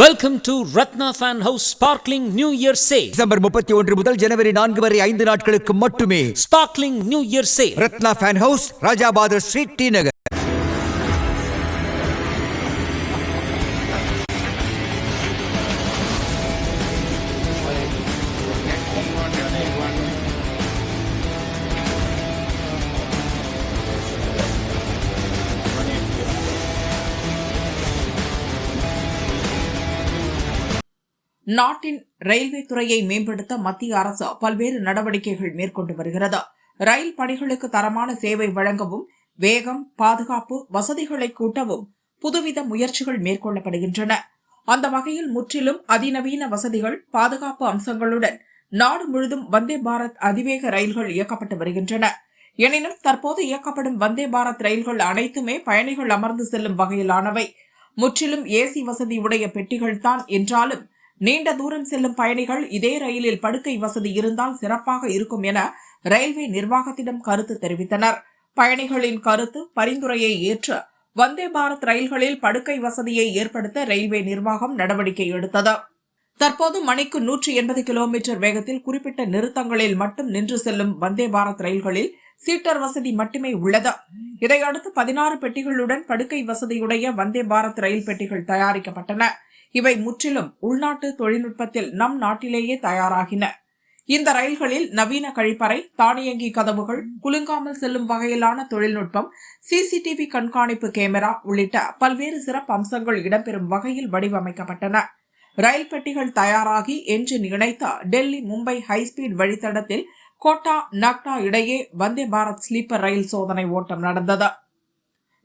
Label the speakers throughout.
Speaker 1: Welcome to Ratna fan house sparkling new year sale
Speaker 2: December முப்பத்தி ஒன்று முதல் ஜனவரி நான்கு வரை ஐந்து நாட்களுக்கு மட்டுமே
Speaker 1: sparkling new year sale
Speaker 2: Ratna fan house Rajabathar street T Nagar
Speaker 3: நாட்டின் ரயில்வே துறையை மேம்படுத்த மத்திய அரசு பல்வேறு நடவடிக்கைகள் மேற்கொண்டு வருகிறது. ரயில் பணிகளுக்கு தரமான சேவை வழங்கவும் வேகம் பாதுகாப்பு வசதிகளை கூட்டவும் புதுவித முயற்சிகள் மேற்கொள்ளப்படுகின்றன. அந்த வகையில் முற்றிலும் அதிநவீன வசதிகள் பாதுகாப்பு அம்சங்களுடன் நாடு முழுதும் வந்தே பாரத் அதிவேக ரயில்கள் இயக்கப்பட்டு வருகின்றன. எனினும் தற்போது இயக்கப்படும் வந்தே பாரத் ரயில்கள் அனைத்துமே பயணிகள் அமர்ந்து செல்லும் வகையிலானவை. முற்றிலும் ஏசி வசதி உடைய பெட்டிகள்தான் என்றாலும் நீண்ட தூரம் செல்லும் பயணிகள் இதே ரயிலில் படுக்கை வசதி இருந்தால் சிறப்பாக இருக்கும் என ரயில்வே நிர்வாகத்திடம் கருத்து தெரிவித்தனர். பயணிகளின் கருத்து பரிந்துரையை ஏற்று வந்தே பாரத் ரயில்களில் படுக்கை வசதியை ஏற்படுத்த ரயில்வே நிர்வாகம் நடவடிக்கை எடுத்தது. தற்போது மணிக்கு நூற்றி எண்பது கிலோமீட்டர் வேகத்தில் குறிப்பிட்ட நிறுத்தங்களில் மட்டும் நின்று செல்லும் வந்தே பாரத் ரயில்களில் சீட்டர் வசதி மட்டுமே உள்ளது. இதையடுத்து பதினாறு பெட்டிகளுடன் படுக்கை வசதியுடைய வந்தே பாரத் ரயில் பெட்டிகள் தயாரிக்கப்பட்டன. இவை முற்றிலும் உள்நாட்டு தொழில்நுட்பத்தில் நம் நாட்டிலேயே தயாராகின. இந்த ரயில்களில் நவீன கழிப்பறை தானியங்கி கதவுகள் குலுங்காமல் செல்லும் வகையிலான தொழில்நுட்பம் சிசிடிவி கண்காணிப்பு கேமரா உள்ளிட்ட பல்வேறு சிறப்பு அம்சங்கள் இடம்பெறும் வகையில் வடிவமைக்கப்பட்டன. ரயில் பெட்டிகள் தயாராகி என்ஜின் இணைத்த டெல்லி மும்பை ஹைஸ்பீட் வழித்தடத்தில் கோட்டா நக்டா இடையே வந்தே பாரத் ஸ்லீப்பர் ரயில் சோதனை ஓட்டம் நடந்தது.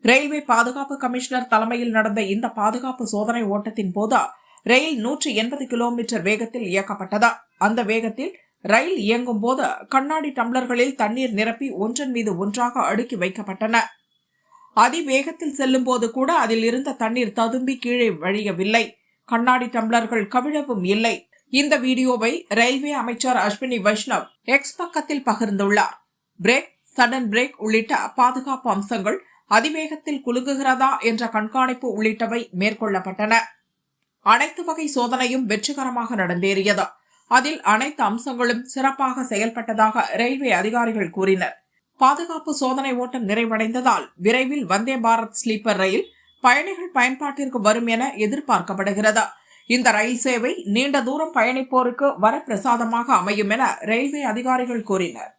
Speaker 3: ரயில்வே பாதுகாப்பு கமிஷனர் தலைமையில் நடந்த இந்த பாதுகாப்பு சோதனை ஓட்டத்தின் போது ரயில் நூற்றி எண்பது கிலோமீட்டர் வேகத்தில் இயக்கப்பட்டது. அந்த வேகத்தில் ரயில் இயங்கும் போது கண்ணாடி டம்ளர்களில் தண்ணீர் நிரப்பி ஒன்றன் மீது ஒன்றாக அடுக்கி வைக்கப்பட்டன. அதிவேகத்தில் செல்லும் போது கூட அதில் இருந்த தண்ணீர் ததும்பி கீழே வழியவில்லை. கண்ணாடி டம்ளர்கள் கவிழவும் இல்லை. இந்த வீடியோவை ரயில்வே அமைச்சர் அஸ்வினி வைஷ்ணவ் எக்ஸ் பக்கத்தில் பகிர்ந்துள்ளார். பிரேக் சடன் பிரேக் உள்ளிட்ட பாதுகாப்பு அம்சங்கள் அதிவேகத்தில் குலுங்குகிறதா என்ற கண்காணிப்பு உள்ளிட்டவை மேற்கொள்ளப்பட்டன. அனைத்து வகை சோதனையும் வெற்றிகரமாக நடந்தேறியது. அதில் அனைத்து அம்சங்களும் சிறப்பாக செயல்பட்டதாக ரயில்வே அதிகாரிகள் கூறினர். பாதுகாப்பு சோதனை ஓட்டம் நிறைவடைந்ததால் விரைவில் வந்தே பாரத் ஸ்லீப்பர் ரயில் பயணிகள் பயன்பாட்டிற்கு வரும் என எதிர்பார்க்கப்படுகிறது. இந்த ரயில் சேவை நீண்ட தூரம் பயணிப்போருக்கு வரப்பிரசாதமாக அமையும் என ரயில்வே அதிகாரிகள் கூறினர்.